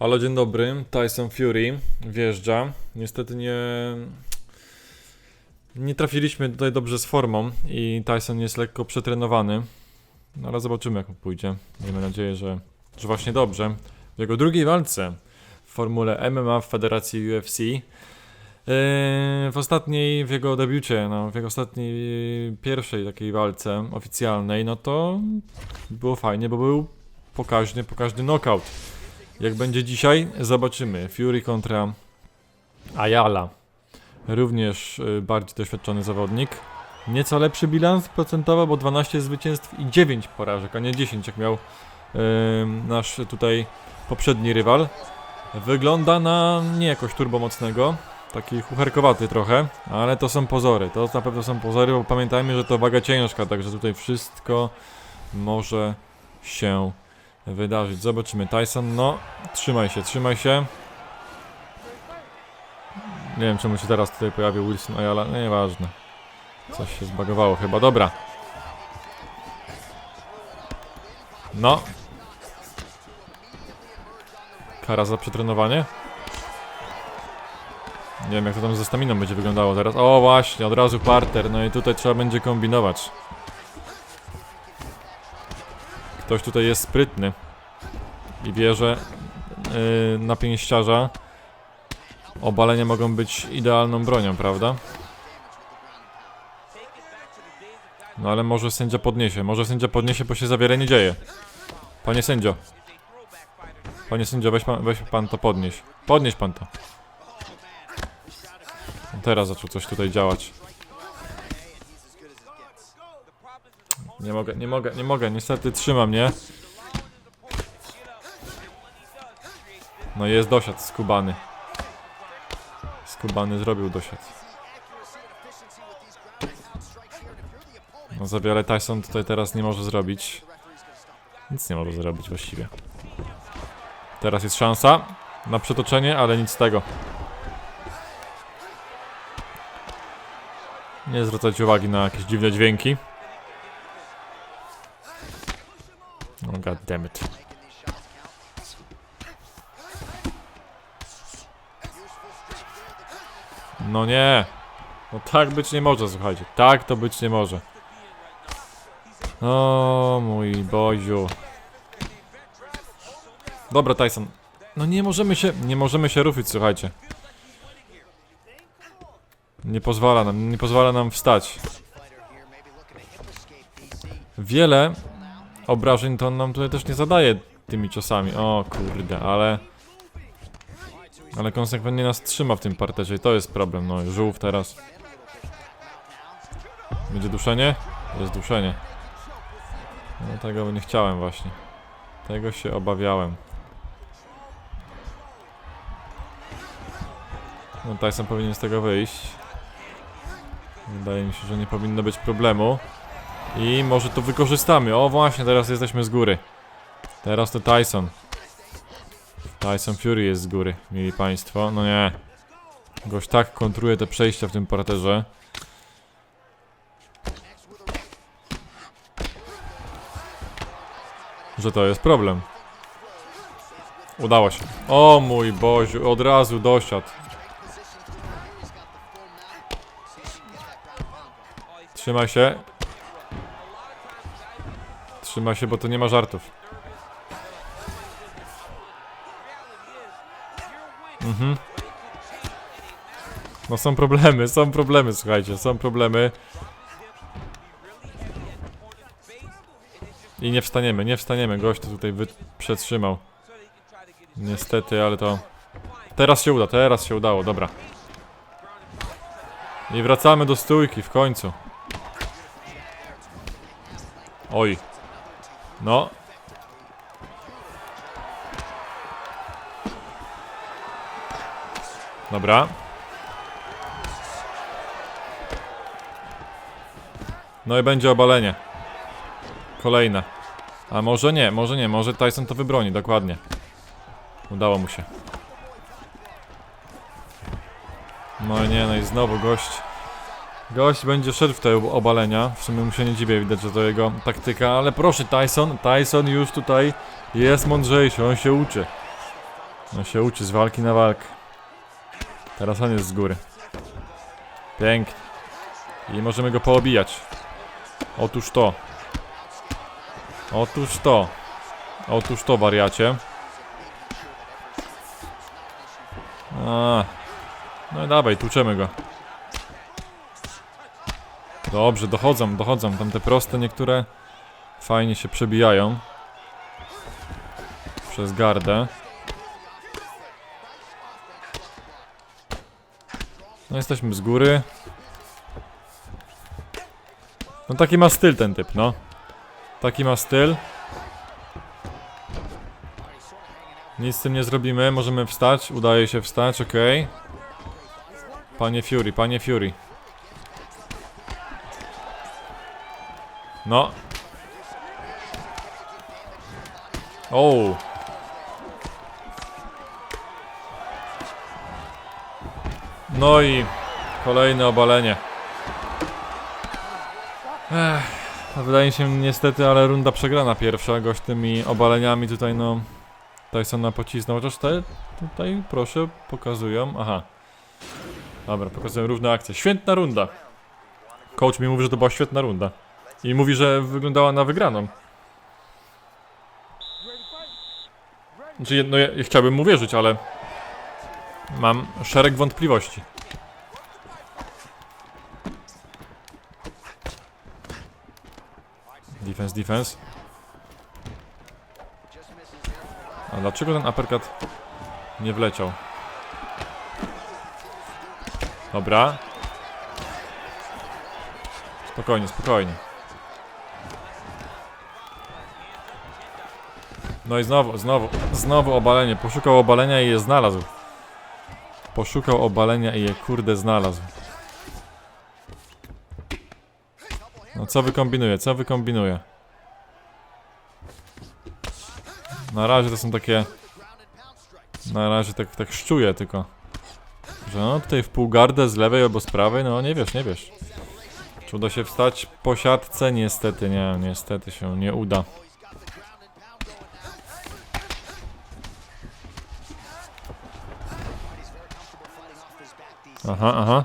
Halo, dzień dobry. Tyson Fury wjeżdża. Niestety nie. Nie trafiliśmy tutaj dobrze z formą i Tyson jest lekko przetrenowany. No ale zobaczymy jak mu pójdzie. Miejmy nadzieję, że, że właśnie dobrze. W jego drugiej walce w formule MMA w Federacji UFC. Yy, w ostatniej, w jego debiucie, no, w jego ostatniej pierwszej takiej walce oficjalnej, no to było fajnie, bo był pokaźny, pokaźny knockout. Jak będzie dzisiaj, zobaczymy. Fury kontra Ayala. Również y, bardziej doświadczony zawodnik. Nieco lepszy bilans procentowo, bo 12 zwycięstw i 9 porażek, a nie 10 jak miał y, nasz tutaj poprzedni rywal. Wygląda na nie jakoś turbomocnego. Taki chucherkowaty trochę, ale to są pozory. To na pewno są pozory, bo pamiętajmy, że to waga ciężka, także tutaj wszystko może się wydarzyć. Zobaczymy. Tyson, no, trzymaj się, trzymaj się. Nie wiem, czemu się teraz tutaj pojawił Wilson Ayala. Nieważne. Coś się zbagowało chyba. Dobra. No. Kara za przetrenowanie? Nie wiem, jak to tam ze staminą będzie wyglądało teraz. O, właśnie, od razu parter. No i tutaj trzeba będzie kombinować. Ktoś tutaj jest sprytny i wie, że yy, na pięściarza obalenia mogą być idealną bronią, prawda? No ale może sędzia podniesie, może sędzia podniesie, bo się za wiele nie dzieje. Panie sędzio. Panie sędzio, weź pan, weź pan to podnieś. Podnieś pan to. Teraz zaczął coś tutaj działać. Nie mogę, nie mogę, nie mogę, niestety trzyma mnie. No jest dosiad skubany. Skubany zrobił dosiad. No za wiele Tyson tutaj teraz nie może zrobić. Nic nie może zrobić właściwie. Teraz jest szansa na przetoczenie, ale nic z tego. Nie zwracać uwagi na jakieś dziwne dźwięki. Oh god damn it. No nie. No tak być nie może, słuchajcie. Tak to być nie może. O mój Boziu. Dobra, Tyson. No nie możemy się, nie możemy się ruszyć, słuchajcie. Nie pozwala nam, nie pozwala nam wstać. Wiele obrażeń to on nam tutaj też nie zadaje tymi ciosami. O kurde, ale... Ale konsekwentnie nas trzyma w tym parterze i to jest problem, no żółw teraz. Będzie duszenie? Jest duszenie. No tego nie chciałem właśnie. Tego się obawiałem. No Tyson powinien z tego wyjść. Wydaje mi się, że nie powinno być problemu. I może to wykorzystamy. O właśnie, teraz jesteśmy z góry. Teraz to Tyson. Tyson Fury jest z góry, mieli państwo. No nie. Goś tak kontruje te przejścia w tym parterze. Że to jest problem. Udało się. O mój Boziu, od razu dosiadł. Trzymaj się. Trzymaj się, bo to nie ma żartów. Mhm. No są problemy, są problemy, słuchajcie, są problemy. I nie wstaniemy, nie wstaniemy, gość to tutaj przetrzymał. Niestety, ale to... Teraz się uda, teraz się udało, dobra. I wracamy do stójki w końcu. Oj. No. Dobra. No i będzie obalenie. Kolejne. A może nie, może nie, może Tyson to wybroni, dokładnie. Udało mu się. No nie, no i znowu gość. Gość będzie szedł w te obalenia. W sumie mu się nie dziwię, widać, że to jego taktyka, ale proszę Tyson, Tyson już tutaj jest mądrzejszy, on się uczy. No się uczy z walki na walkę. Teraz on jest z góry. Pięknie. I możemy go poobijać. Otóż to. Otóż to. Otóż to, wariacie. A. No i dawaj, tłuczemy go. Dobrze, dochodzą, dochodzą. Tam te proste niektóre fajnie się przebijają. Przez gardę. No jesteśmy z góry. No taki ma styl ten typ, no. Taki ma styl. Nic z tym nie zrobimy, możemy wstać, udaje się wstać, ok. Panie Fury, panie Fury. No. O. No i kolejne obalenie. Ech, no wydaje mi się niestety, ale runda przegrana pierwsza. Gość tymi obaleniami tutaj no Tysona pocisnął, chociaż te tutaj proszę pokazują. Aha. Dobra, pokazują równe akcje. Świetna runda. Coach mi mówi, że to była świetna runda. I mówi, że wyglądała na wygraną. Znaczy, jedno, ja, ja chciałbym mu wierzyć, ale mam szereg wątpliwości. Defense, defense. A dlaczego ten uppercut nie wleciał? Dobra. Spokojnie, spokojnie. No i znowu, znowu, znowu obalenie. Poszukał obalenia i je znalazł. Poszukał obalenia i je kurde znalazł. No co wykombinuje, co wykombinuje? Na razie to są takie... Na razie tak, tak szczuję tylko. Że no tutaj w półgardę z lewej albo z prawej, no nie wiesz, nie wiesz. Czy uda się wstać po siatce? Niestety nie, niestety się nie uda. Aha, aha.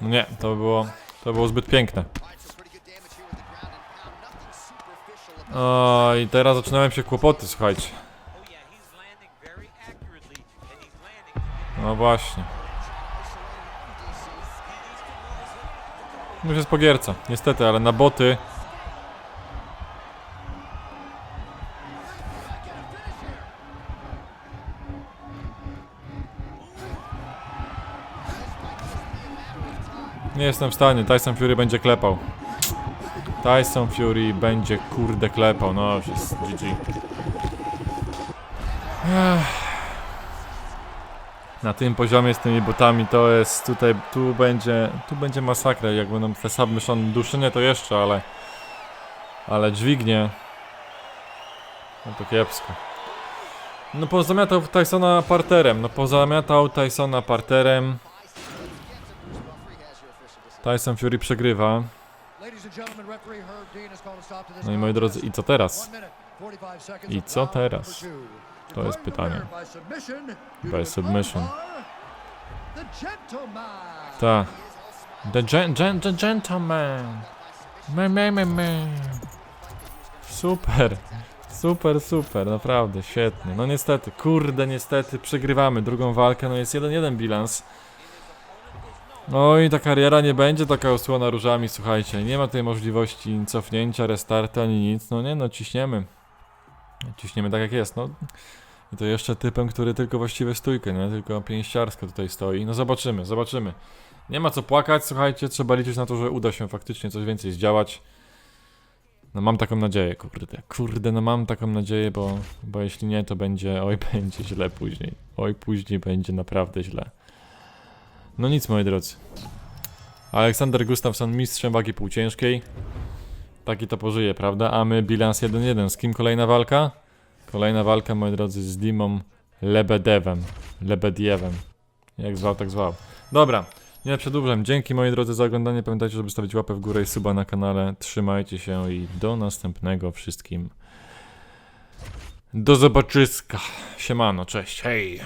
No nie, to było, to było zbyt piękne. O, i teraz zaczynają się kłopoty, słuchajcie. No właśnie. Już jest po gierce, niestety, ale na boty Nie jestem w stanie, Tyson Fury będzie klepał. Tyson Fury będzie kurde klepał, no już jest GG. Na tym poziomie z tymi botami to jest tutaj, tu będzie, tu będzie masakra, jak będą te submission duszynie to jeszcze, ale ale dźwignie no to kiepsko. No pozamiatał Tysona parterem, no pozamiatał Tysona parterem. Tyson Fury przegrywa. No i moi drodzy, i co teraz? I co teraz? To jest pytanie. By submission. Ta. The, gen gen the gentleman. Me, me, me, me. Super. Super, super, naprawdę, świetnie. No niestety, kurde, niestety, przegrywamy drugą walkę, no jest 1-1 bilans. No i ta kariera nie będzie taka osłona różami, słuchajcie. Nie ma tej możliwości cofnięcia, restartu ani nic. No nie, no ciśniemy. Ciśniemy tak jak jest, no. I to jeszcze typem, który tylko właściwie stójkę, nie? Tylko pięściarsko tutaj stoi. No zobaczymy, zobaczymy. Nie ma co płakać, słuchajcie, trzeba liczyć na to, że uda się faktycznie coś więcej zdziałać. No mam taką nadzieję, kurde. Kurde, no mam taką nadzieję, bo, bo jeśli nie, to będzie, oj, będzie źle później. Oj, później będzie naprawdę źle. No nic, moi drodzy. Aleksander Gustafsson mistrzem wagi półciężkiej. Taki to pożyje, prawda? A my bilans 1-1. Z kim kolejna walka? Kolejna walka, moi drodzy, z Dimą Lebedewem. Lebediewem. Jak zwał, tak zwał. Dobra, nie przedłużam. Dzięki moi drodzy za oglądanie. Pamiętajcie, żeby stawić łapę w górę i suba na kanale. Trzymajcie się i do następnego wszystkim. Do zobaczyska. Siemano, cześć, hej.